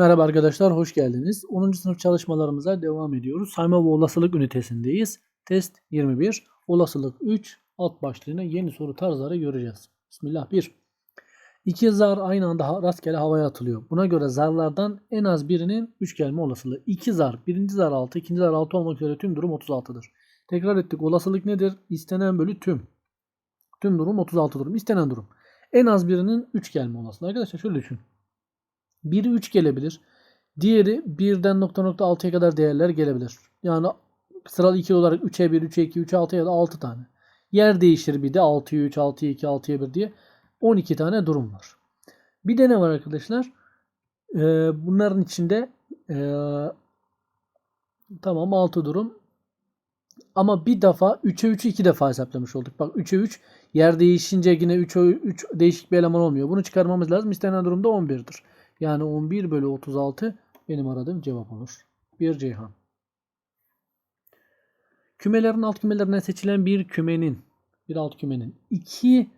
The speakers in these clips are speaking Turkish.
Merhaba arkadaşlar, hoş geldiniz. 10. sınıf çalışmalarımıza devam ediyoruz. Sayma ve olasılık ünitesindeyiz. Test 21, olasılık 3, alt başlığına yeni soru tarzları göreceğiz. Bismillah 1. İki zar aynı anda rastgele havaya atılıyor. Buna göre zarlardan en az birinin 3 gelme olasılığı. İki zar, birinci zar 6, ikinci zar 6 olmak üzere tüm durum 36'dır. Tekrar ettik. Olasılık nedir? İstenen bölü tüm. Tüm durum 36 durum. İstenen durum. En az birinin 3 gelme olasılığı. Arkadaşlar şöyle düşün. Biri 3 gelebilir. Diğeri 1'den nokta nokta 6'ya kadar değerler gelebilir. Yani sıralı 2 olarak 3'e 1, 3'e 2, 3'e 6 ya da 6 tane. Yer değişir bir de 6'ya 3, 6'ya 2, 6'ya 1 diye 12 tane durum var. Bir de ne var arkadaşlar? Ee, bunların içinde ee, tamam 6 durum. Ama bir defa 3'e 3'ü 2 defa hesaplamış olduk. Bak 3'e 3 yer değişince yine 3'e 3 değişik bir eleman olmuyor. Bunu çıkarmamız lazım. İstenen durumda 11'dir. Yani 11 bölü 36 benim aradığım cevap olur. Bir Ceyhan. Kümelerin alt kümelerinden seçilen bir kümenin bir alt kümenin iki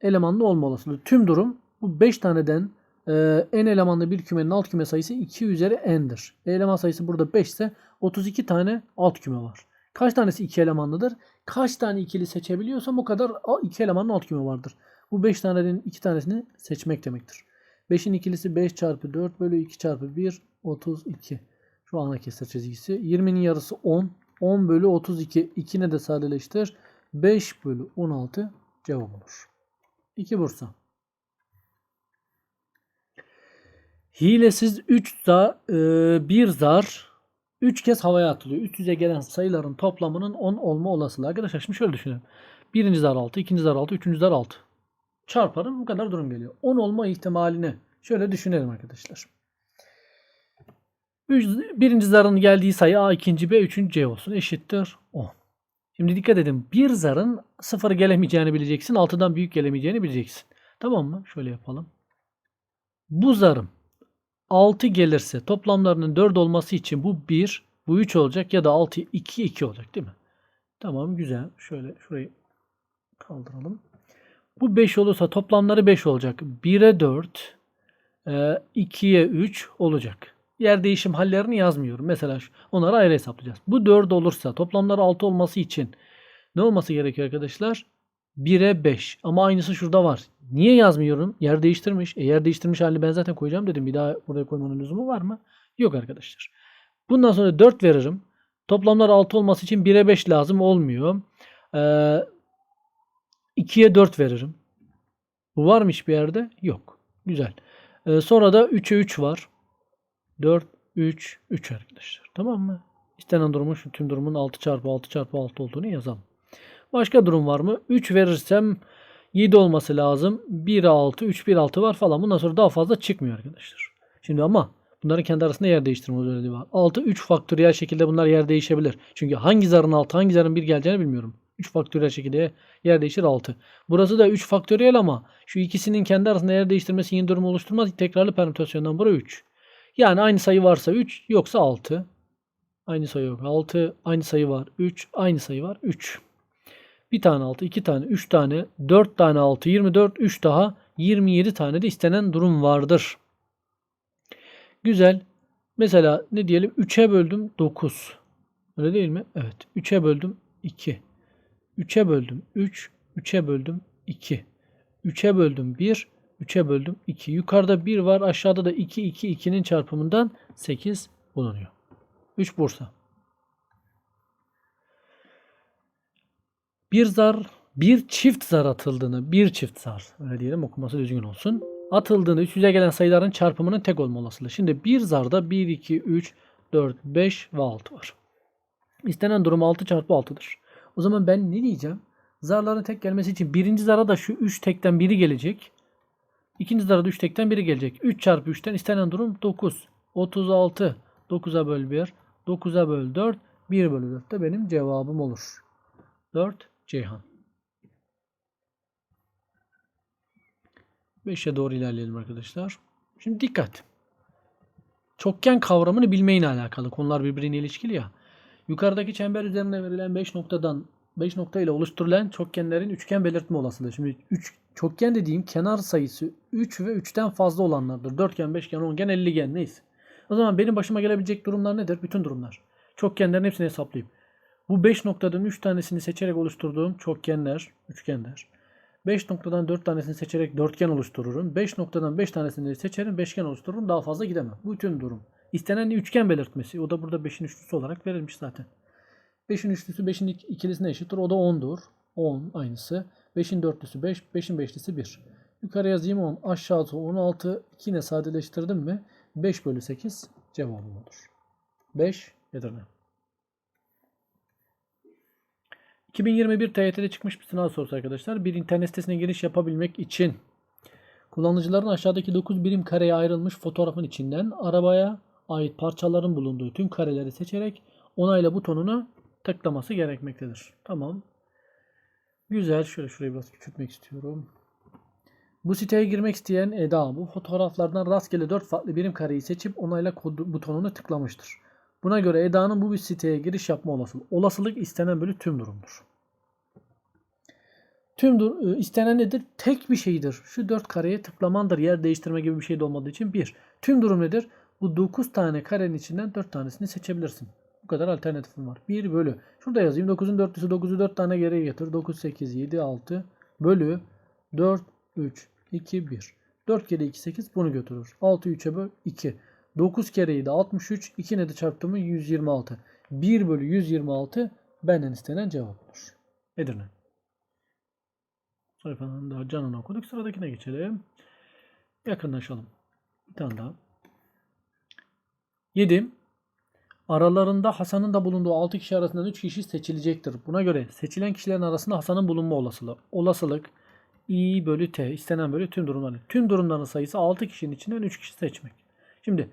elemanlı olma olasılığı. Tüm durum bu 5 taneden e, n elemanlı bir kümenin alt küme sayısı 2 üzeri n'dir. Eleman sayısı burada 5 ise 32 tane alt küme var. Kaç tanesi 2 elemanlıdır? Kaç tane ikili seçebiliyorsam o kadar 2 elemanlı alt küme vardır. Bu 5 tanenin 2 tanesini seçmek demektir. 5'in ikilisi 5 çarpı 4 bölü 2 çarpı 1 32. Şu ana kesir çizgisi. 20'nin yarısı 10. 10 bölü 32. 2'ne de sadeleştir. 5 bölü 16 cevap olur. 2 Bursa. Hilesiz 3 zar, 1 zar 3 kez havaya atılıyor. Üst yüze gelen sayıların toplamının 10 olma olasılığı. Arkadaşlar şimdi şöyle düşünelim. Birinci zar 6, ikinci zar 6, üçüncü zar 6. Çarparım bu kadar durum geliyor. 10 olma ihtimalini şöyle düşünelim arkadaşlar. Birinci zarın geldiği sayı A, ikinci B, üçüncü C olsun. Eşittir 10. Şimdi dikkat edin. Bir zarın sıfır gelemeyeceğini bileceksin. 6'dan büyük gelemeyeceğini bileceksin. Tamam mı? Şöyle yapalım. Bu zarın 6 gelirse toplamlarının 4 olması için bu 1, bu 3 olacak ya da 6, 2, 2 olacak değil mi? Tamam güzel. Şöyle şurayı kaldıralım. Bu 5 olursa toplamları 5 olacak. 1'e 4, e, 2'ye 3 olacak. Yer değişim hallerini yazmıyorum. Mesela onları ayrı hesaplayacağız. Bu 4 olursa toplamları 6 olması için ne olması gerekiyor arkadaşlar? 1'e 5. Ama aynısı şurada var. Niye yazmıyorum? Yer değiştirmiş. E yer değiştirmiş halini ben zaten koyacağım dedim. Bir daha buraya koymanın lüzumu var mı? Yok arkadaşlar. Bundan sonra 4 veririm. Toplamlar 6 olması için 1'e 5 lazım olmuyor. Ee, 2'ye 4 veririm. Bu var mı hiçbir yerde? Yok. Güzel. Ee, sonra da 3'e 3 var. 4, 3, 3 arkadaşlar. Tamam mı? İstenen durumun şu tüm durumun 6 çarpı 6 çarpı 6 olduğunu yazalım. Başka durum var mı? 3 verirsem 7 olması lazım. 1, 6, 3, 1, 6 var falan. Bundan sonra daha fazla çıkmıyor arkadaşlar. Şimdi ama bunların kendi arasında yer değiştirme özelliği var. 6, 3 faktöriyel şekilde bunlar yer değişebilir. Çünkü hangi zarın 6, hangi zarın 1 geleceğini bilmiyorum. 3 faktöriyel şekilde yer değişir 6. Burası da 3 faktöriyel ama şu ikisinin kendi arasında yer değiştirmesi yeni durum oluşturmaz. Tekrarlı permütasyondan buraya 3. Yani aynı sayı varsa 3 yoksa 6. Aynı sayı yok. 6 aynı sayı var. 3 aynı sayı var. 3. Bir tane 6, iki tane, 3 tane, 4 tane 6, 24, 3 daha 27 tane de istenen durum vardır. Güzel. Mesela ne diyelim 3'e böldüm 9. Öyle değil mi? Evet. 3'e böldüm 2. 3'e böldüm 3. 3'e böldüm 2. 3'e böldüm 1. 3'e böldüm 2. Yukarıda 1 var. Aşağıda da 2, 2, 2'nin çarpımından 8 bulunuyor. 3 Bursa. Bir zar, bir çift zar atıldığını, bir çift zar, öyle diyelim okuması düzgün olsun. Atıldığında üst yüze gelen sayıların çarpımının tek olma olasılığı. Şimdi bir zarda 1, 2, 3, 4, 5 ve 6 var. İstenen durum 6 çarpı 6'dır. O zaman ben ne diyeceğim? Zarların tek gelmesi için birinci zara da şu 3 tekten biri gelecek. İkinci zara da 3 tekten biri gelecek. 3 çarpı 3'ten istenen durum 9. 36. 9'a böl 1. 9'a böl 4. 1 bölü 4 de benim cevabım olur. 4 Ceyhan. 5'e doğru ilerleyelim arkadaşlar. Şimdi dikkat. Çokgen kavramını bilmeyle alakalı. Konular birbirine ilişkili ya. Yukarıdaki çember üzerine verilen 5 noktadan 5 nokta ile oluşturulan çokgenlerin üçgen belirtme olasılığı. Şimdi 3 çokgen dediğim kenar sayısı 3 ve 3'ten fazla olanlardır. Dörtgen, beşgen, ongen, 50gen neyse. O zaman benim başıma gelebilecek durumlar nedir? Bütün durumlar. Çokgenlerin hepsini hesaplayayım. Bu 5 noktadan 3 tanesini seçerek oluşturduğum çokgenler, üçgenler. 5 noktadan 4 tanesini seçerek dörtgen oluştururum. 5 noktadan 5 tanesini seçerim, beşgen oluştururum. Daha fazla gidemem. Bütün durum. İstenen üçgen belirtmesi. O da burada 5'in üçlüsü olarak verilmiş zaten. 5'in üçlüsü 5'in ikilisine eşittir. O da 10'dur. 10 aynısı. 5'in dörtlüsü 5, 5'in beşlisi 1. Yukarı yazayım 10, aşağısı 16. 2 ile sadeleştirdim mi 5 bölü 8 cevabım olur. 5 Edirne. 2021 TYT'de çıkmış bir sınav sorusu arkadaşlar. Bir internet sitesine giriş yapabilmek için kullanıcıların aşağıdaki 9 birim kareye ayrılmış fotoğrafın içinden arabaya ait parçaların bulunduğu tüm kareleri seçerek onayla butonuna tıklaması gerekmektedir. Tamam. Güzel. Şöyle şurayı biraz küçültmek istiyorum. Bu siteye girmek isteyen Eda bu fotoğraflardan rastgele 4 farklı birim kareyi seçip onayla kodu butonuna tıklamıştır. Buna göre Eda'nın bu bir siteye giriş yapma olasılığı. Olasılık istenen bölü tüm durumdur. Tüm dur e, istenen nedir? Tek bir şeydir. Şu 4 kareye tıklamandır. Yer değiştirme gibi bir şey de olmadığı için 1. Tüm durum nedir? Bu 9 tane karenin içinden 4 tanesini seçebilirsin. Bu kadar alternatifim var. 1 bölü. Şurada yazayım. 9'un dörtlüsü 9'u 4 tane geriye getir. 9, 8, 7, 6 bölü 4, 3, 2, 1. 4 kere 2, 8 bunu götürür. 6, 3'e böl 2. 9 kereyi de 63. 2 ne de çarptı mı 126. 1 bölü 126 benden istenen cevap olur. Edirne. Sayfanın daha canını okuduk. Sıradakine geçelim. Yakınlaşalım. Bir tane daha. 7. Aralarında Hasan'ın da bulunduğu 6 kişi arasından 3 kişi seçilecektir. Buna göre seçilen kişilerin arasında Hasan'ın bulunma olasılığı. Olasılık i bölü t istenen bölü tüm durumları. Tüm durumların sayısı 6 kişinin içinden 3 kişi seçmek. Şimdi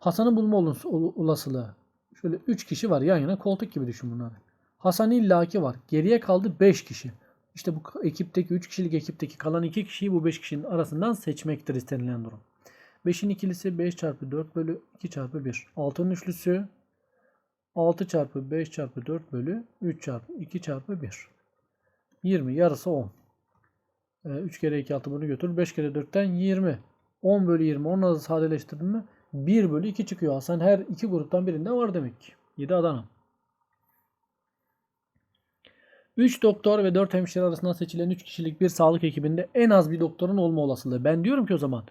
Hasan'ın ol- olasılığı. Şöyle 3 kişi var yan yana koltuk gibi düşün bunları. Hasan illaki var. Geriye kaldı 5 kişi. İşte bu ekipteki 3 kişilik ekipteki kalan 2 kişiyi bu 5 kişinin arasından seçmektir istenilen durum. 5'in ikilisi 5 çarpı 4 bölü 2 çarpı 1. 6'nın üçlüsü 6 çarpı 5 çarpı 4 bölü 3 çarpı 2 çarpı 1. 20 yarısı 10. 3 kere 2 6 bunu götür. 5 kere 4'ten 20. 10 bölü 20. Onu da sadeleştirdin mi? 1 bölü 2 çıkıyor. Hasan her iki gruptan birinde var demek ki. 7 Adana. 3 doktor ve 4 hemşire arasından seçilen 3 kişilik bir sağlık ekibinde en az bir doktorun olma olasılığı. Ben diyorum ki o zaman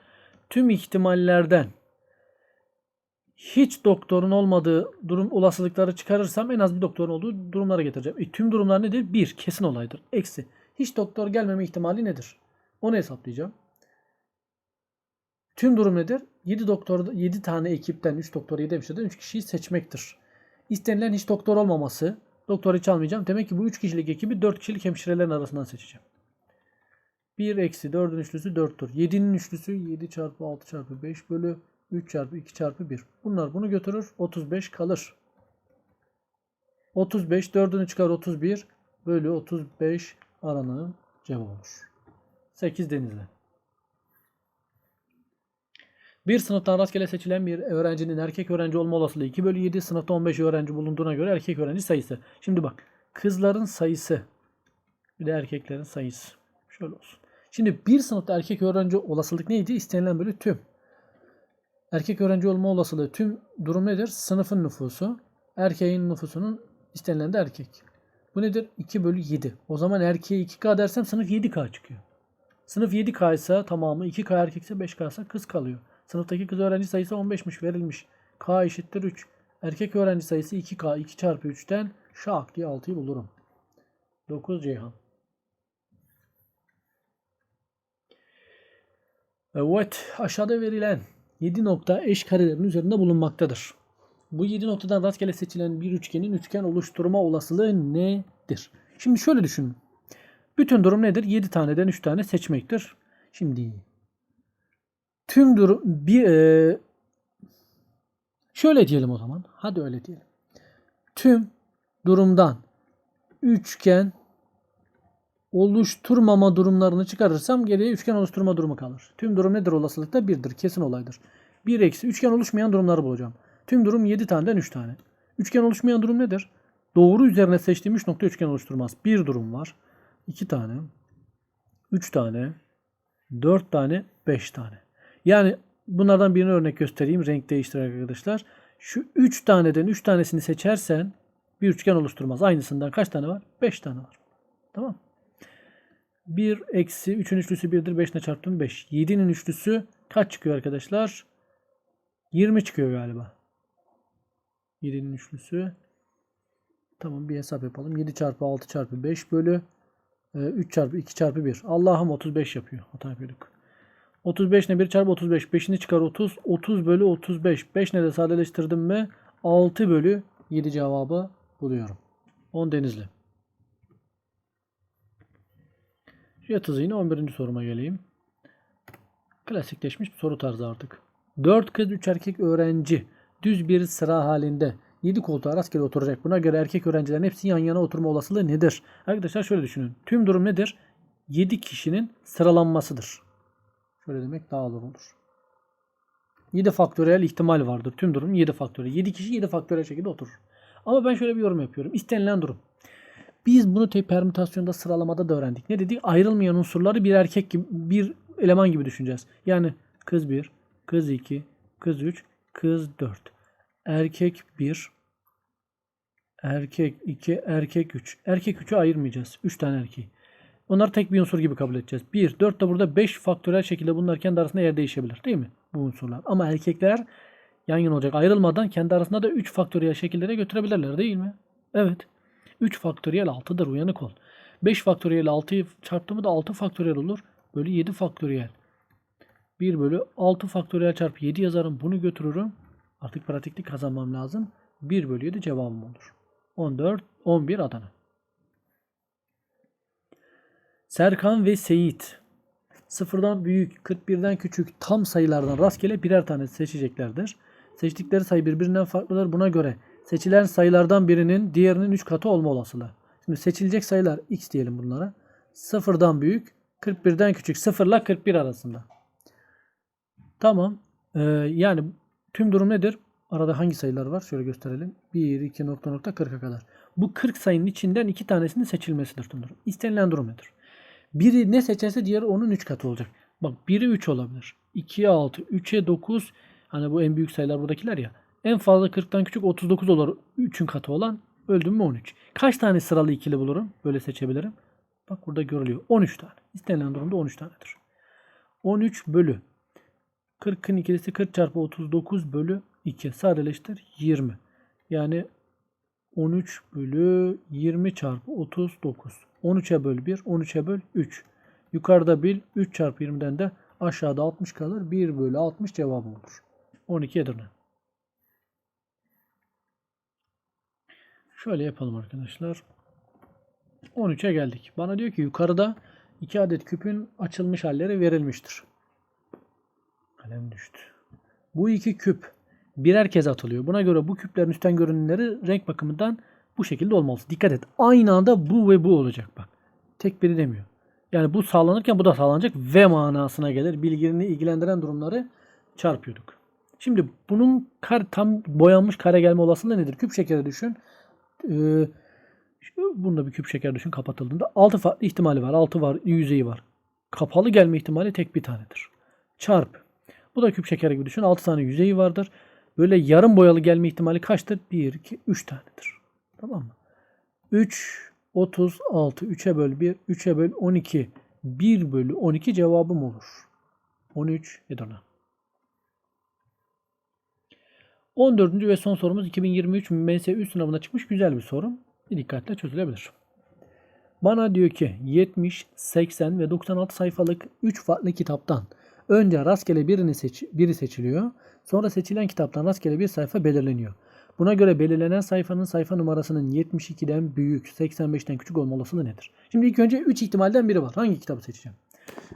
tüm ihtimallerden hiç doktorun olmadığı durum olasılıkları çıkarırsam en az bir doktorun olduğu durumlara getireceğim. E, tüm durumlar nedir? 1. Kesin olaydır. Eksi. Hiç doktor gelmeme ihtimali nedir? Onu hesaplayacağım. Tüm durum nedir? 7 doktor 7 tane ekipten 3 doktor 7 hemşireden 3 kişiyi seçmektir. İstenilen hiç doktor olmaması. Doktor hiç almayacağım. Demek ki bu 3 kişilik ekibi 4 kişilik hemşirelerin arasından seçeceğim. 1 eksi 4'ün üçlüsü 4'tür. 7'nin üçlüsü 7 çarpı 6 çarpı 5 bölü 3 çarpı 2 çarpı 1. Bunlar bunu götürür. 35 kalır. 35 4'ünü çıkar 31 bölü 35 aranığın cevabı olur. 8 denizli. Bir sınıftan rastgele seçilen bir öğrencinin erkek öğrenci olma olasılığı 2 bölü 7. Sınıfta 15 öğrenci bulunduğuna göre erkek öğrenci sayısı. Şimdi bak kızların sayısı bir de erkeklerin sayısı. Şöyle olsun. Şimdi bir sınıfta erkek öğrenci olasılık neydi? İstenilen bölü tüm. Erkek öğrenci olma olasılığı tüm durum nedir? Sınıfın nüfusu. Erkeğin nüfusunun istenilen de erkek. Bu nedir? 2 bölü 7. O zaman erkeğe 2K dersem sınıf 7K çıkıyor. Sınıf 7K ise tamamı 2K erkekse 5K ise kız kalıyor. Sınıftaki kız öğrenci sayısı 15'miş verilmiş. K eşittir 3. Erkek öğrenci sayısı 2K 2 çarpı 3'ten şak diye 6'yı bulurum. 9 Ceyhan. Evet aşağıda verilen 7 nokta eş karelerin üzerinde bulunmaktadır. Bu 7 noktadan rastgele seçilen bir üçgenin üçgen oluşturma olasılığı nedir? Şimdi şöyle düşünün. Bütün durum nedir? 7 taneden 3 tane seçmektir. Şimdi tüm durum bir e, şöyle diyelim o zaman. Hadi öyle diyelim. Tüm durumdan üçgen oluşturmama durumlarını çıkarırsam geriye üçgen oluşturma durumu kalır. Tüm durum nedir olasılıkta? Birdir. Kesin olaydır. 1 eksi üçgen oluşmayan durumları bulacağım. Tüm durum 7 taneden 3 tane. Üçgen oluşmayan durum nedir? Doğru üzerine seçtiğim 3 nokta üçgen oluşturmaz. Bir durum var. 2 tane. 3 tane. 4 tane. 5 tane. Yani bunlardan birini örnek göstereyim. Renk değiştirerek arkadaşlar. Şu 3 taneden 3 tanesini seçersen bir üçgen oluşturmaz. Aynısından kaç tane var? 5 tane var. Tamam. 1 eksi 3'ün üçlüsü 1'dir. 5 ile çarptım 5. 7'nin üçlüsü kaç çıkıyor arkadaşlar? 20 çıkıyor galiba. 7'nin üçlüsü. Tamam bir hesap yapalım. 7 çarpı 6 çarpı 5 bölü e, 3 çarpı 2 çarpı 1. Allah'ım 35 yapıyor. Hata yapıyorduk. 35 ne 1 çarpı 35. 5'ini çıkar 30. 30 bölü 35. 5 ne de sadeleştirdim mi? 6 bölü 7 cevabı buluyorum. 10 Denizli. Jet hızıyla 11. soruma geleyim. Klasikleşmiş bir soru tarzı artık. 4 kız 3 erkek öğrenci düz bir sıra halinde 7 koltuğa rastgele oturacak. Buna göre erkek öğrencilerin hepsi yan yana oturma olasılığı nedir? Arkadaşlar şöyle düşünün. Tüm durum nedir? 7 kişinin sıralanmasıdır. Şöyle demek daha doğru olur. 7 faktöriyel ihtimal vardır. Tüm durum 7 faktöriyel. 7 kişi 7 faktöriyel şekilde oturur. Ama ben şöyle bir yorum yapıyorum. İstenilen durum. Biz bunu tek permütasyonda sıralamada da öğrendik. Ne dedik? Ayrılmayan unsurları bir erkek gibi, bir eleman gibi düşüneceğiz. Yani kız 1, kız 2, kız 3, kız 4. Erkek 1, erkek 2, erkek 3. Erkek 3'ü ayırmayacağız. 3 tane erkeği. Onları tek bir unsur gibi kabul edeceğiz. 1, 4 de burada 5 faktörel şekilde bunlar kendi arasında yer değişebilir. Değil mi? Bu unsurlar. Ama erkekler yan yana olacak. Ayrılmadan kendi arasında da 3 faktöriyel şekillere götürebilirler değil mi? Evet. 3 faktöriyel 6'dır uyanık ol. 5 faktöriyel 6'yı çarptığımı da 6 faktöriyel olur. Bölü 7 faktöriyel. 1 bölü 6 faktöriyel çarpı 7 yazarım. Bunu götürürüm. Artık pratiklik kazanmam lazım. 1 bölü 7 cevabım olur. 14, 11 Adana. Serkan ve Seyit sıfırdan büyük, 41'den küçük tam sayılardan rastgele birer tane seçeceklerdir. Seçtikleri sayı birbirinden farklıdır. Buna göre seçilen sayılardan birinin diğerinin 3 katı olma olasılığı. Şimdi seçilecek sayılar x diyelim bunlara. Sıfırdan büyük, 41'den küçük. 0 ile 41 arasında. Tamam. Ee, yani tüm durum nedir? Arada hangi sayılar var? Şöyle gösterelim. 1, 2, nokta nokta 40'a kadar. Bu 40 sayının içinden iki tanesinin seçilmesidir tüm durum. İstenilen durum nedir? Biri ne seçerse diğeri onun 3 katı olacak. Bak biri 3 olabilir. 2'ye 6, 3'e 9. Hani bu en büyük sayılar buradakiler ya. En fazla 40'tan küçük 39 olur. 3'ün katı olan öldüm mü 13. Kaç tane sıralı ikili bulurum? Böyle seçebilirim. Bak burada görülüyor. 13 tane. İstenilen durumda 13 tanedir. 13 bölü 40'ın ikilisi 40 çarpı 39 bölü 2. Sadeleştir 20. Yani 13 bölü 20 çarpı 39. 13'e böl 1, 13'e böl 3. Yukarıda bil 3 çarpı 20'den de aşağıda 60 kalır. 1 bölü 60 cevabı olur. 12 Edirne. Şöyle yapalım arkadaşlar. 13'e geldik. Bana diyor ki yukarıda 2 adet küpün açılmış halleri verilmiştir. Kalem düştü. Bu iki küp birer kez atılıyor. Buna göre bu küplerin üstten görünümleri renk bakımından bu şekilde olmalı. Dikkat et. Aynı anda bu ve bu olacak bak. Tek biri demiyor. Yani bu sağlanırken bu da sağlanacak ve manasına gelir. Bilgilerini ilgilendiren durumları çarpıyorduk. Şimdi bunun kar, tam boyanmış kare gelme olasılığı nedir? Küp şekeri düşün. Ee, bunda bir küp şeker düşün kapatıldığında 6 farklı ihtimali var. 6 var, yüzeyi var. Kapalı gelme ihtimali tek bir tanedir. Çarp. Bu da küp şekeri gibi düşün. 6 tane yüzeyi vardır. Böyle yarım boyalı gelme ihtimali kaçtır? 1, 2, 3 tanedir. Tamam mı? 3, 36, 3'e böl 1, 3'e böl 12. 1 bölü 12 cevabım olur. 13 Edirne. 14. ve son sorumuz 2023 MS3 sınavına çıkmış güzel bir soru. Dikkatle çözülebilir. Bana diyor ki 70, 80 ve 96 sayfalık 3 farklı kitaptan önce rastgele birini seç, biri seçiliyor. Sonra seçilen kitaptan rastgele bir sayfa belirleniyor. Buna göre belirlenen sayfanın sayfa numarasının 72'den büyük, 85'ten küçük olma olasılığı nedir? Şimdi ilk önce 3 ihtimalden biri var. Hangi kitabı seçeceğim?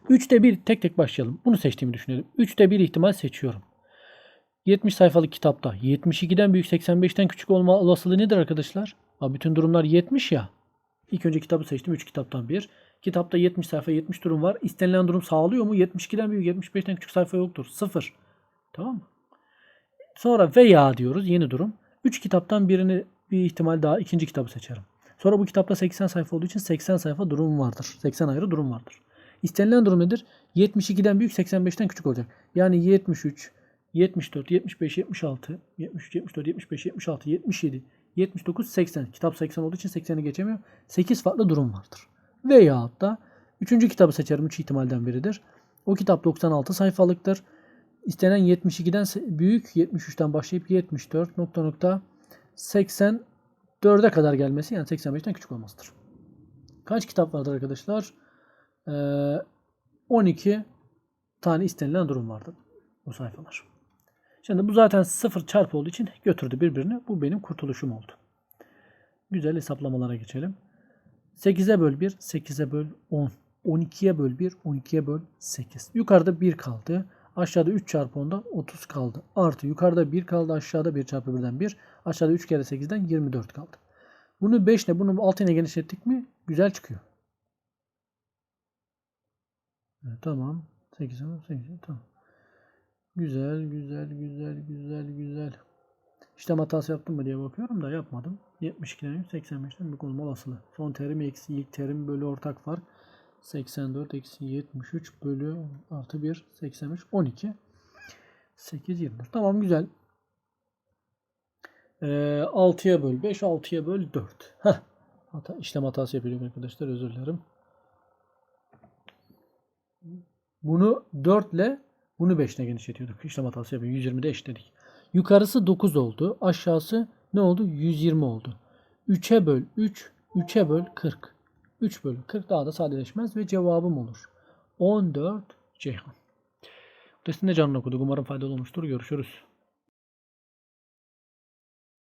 3'te 1 tek tek başlayalım. Bunu seçtiğimi düşünelim. 3'te 1 ihtimal seçiyorum. 70 sayfalık kitapta 72'den büyük 85'ten küçük olma olasılığı nedir arkadaşlar? Ha, bütün durumlar 70 ya. İlk önce kitabı seçtim. 3 kitaptan bir. Kitapta 70 sayfa 70 durum var. İstenilen durum sağlıyor mu? 72'den büyük 75'ten küçük sayfa yoktur. 0. Tamam mı? Sonra veya diyoruz yeni durum. 3 kitaptan birini bir ihtimal daha ikinci kitabı seçerim. Sonra bu kitapta 80 sayfa olduğu için 80 sayfa durum vardır. 80 ayrı durum vardır. İstenilen durum nedir? 72'den büyük 85'ten küçük olacak. Yani 73, 74, 75, 76, 73, 74, 75, 76, 77, 79, 80. Kitap 80 olduğu için 80'i geçemiyor. 8 farklı durum vardır. Veyahut da 3. kitabı seçerim. 3 ihtimalden biridir. O kitap 96 sayfalıktır. İstenen 72'den se- büyük 73'ten başlayıp 74 nokta nokta 84'e kadar gelmesi yani 85'ten küçük olmasıdır. Kaç kitap vardır arkadaşlar? Ee, 12 tane istenilen durum vardı bu sayfalar. Şimdi bu zaten 0 çarpı olduğu için götürdü birbirini. Bu benim kurtuluşum oldu. Güzel hesaplamalara geçelim. 8'e böl 1, 8'e böl 10. 12'ye böl 1, 12'ye böl 8. Yukarıda 1 kaldı. Aşağıda 3 çarpı 10'dan 30 kaldı. Artı yukarıda 1 kaldı. Aşağıda 1 çarpı 1'den 1. Aşağıda 3 kere 8'den 24 kaldı. Bunu 5 ile bunu 6 ile genişlettik mi güzel çıkıyor. Evet, tamam. 8 8 tamam. Güzel, güzel, güzel, güzel, güzel. İşlem hatası yaptım mı diye bakıyorum da yapmadım. 72'den 85'ten büyük olma olasılığı. Son terim eksi ilk terim bölü ortak fark. 84 eksi 73 bölü artı 1 83 12 8 24. Tamam güzel. Ee, 6'ya böl 5 6'ya böl 4. Heh. Hata, işlem hatası yapıyorum arkadaşlar özür dilerim. Bunu 4 ile bunu 5 ile genişletiyorduk. İşlem hatası yapıyorum. 120'de eşitledik. Yukarısı 9 oldu. Aşağısı ne oldu? 120 oldu. 3'e böl 3. 3'e böl 40. 3 bölü 40 daha da sadeleşmez ve cevabım olur. 14 Ceyhan. Testinde canlı okuduk. Umarım faydalı olmuştur. Görüşürüz.